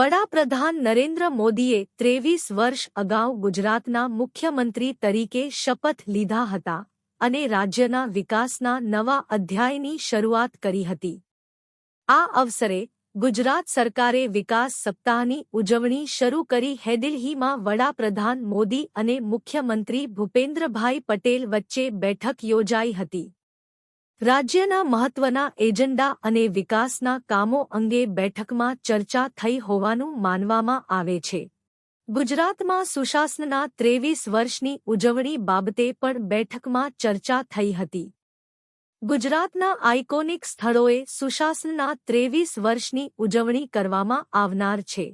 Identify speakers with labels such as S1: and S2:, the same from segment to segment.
S1: વડાપ્રધાન નરેન્દ્ર મોદીએ ત્રેવીસ વર્ષ અગાઉ ગુજરાતના મુખ્યમંત્રી તરીકે શપથ લીધા હતા અને રાજ્યના વિકાસના નવા અધ્યાયની શરૂઆત કરી હતી. આ અવસરે ગુજરાત સરકારે વિકાસ સપ્તાહની ઉજવણી શરૂ કરી હેદિલ્હીમાં વડાપ્રધાન મોદી અને મુખ્યમંત્રી ભૂપેન્દ્રભાઈ પટેલ વચ્ચે બેઠક યોજાઈ હતી. રાજ્યના મહત્વના એજન્ડા અને વિકાસના કામો અંગે બેઠકમાં ચર્ચા થઈ હોવાનું માનવામાં આવે છે. ગુજરાતમાં સુશાસનના ત્રેવીસ વર્ષની ઉજવણી બાબતે પણ બેઠકમાં ચર્ચા થઈ હતી. ગુજરાતના આઇકોનિક સ્થળોએ સુશાસનના ત્રેવીસ વર્ષની ઉજવણી કરવામાં આવનાર છે.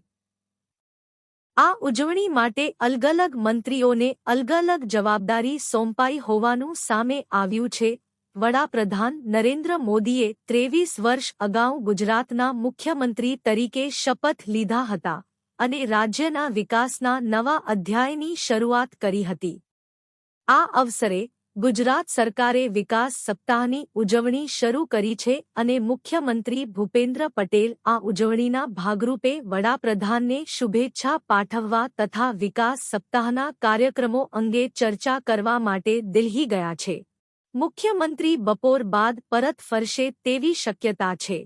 S1: આ ઉજવણી માટે અલગ અલગ મંત્રીઓને અલગ અલગ જવાબદારી સોંપાઈ હોવાનું સામે આવ્યું છે વડાપ્રધાન નરેન્દ્ર મોદીએ ત્રેવીસ વર્ષ અગાઉ ગુજરાતના મુખ્યમંત્રી તરીકે શપથ લીધા હતા અને રાજ્યના વિકાસના નવા અધ્યાયની શરૂઆત કરી હતી. આ અવસરે ગુજરાત સરકારે વિકાસ સપ્તાહની ઉજવણી શરૂ કરી છે અને મુખ્યમંત્રી ભૂપેન્દ્ર પટેલ આ ઉજવણીના ભાગરૂપે વડાપ્રધાનને શુભેચ્છા પાઠવવા તથા વિકાસ સપ્તાહના કાર્યક્રમો અંગે ચર્ચા કરવા માટે દિલ્હી ગયા છે. મુખ્યમંત્રી બપોર બાદ પરત ફરશે તેવી શક્યતા છે.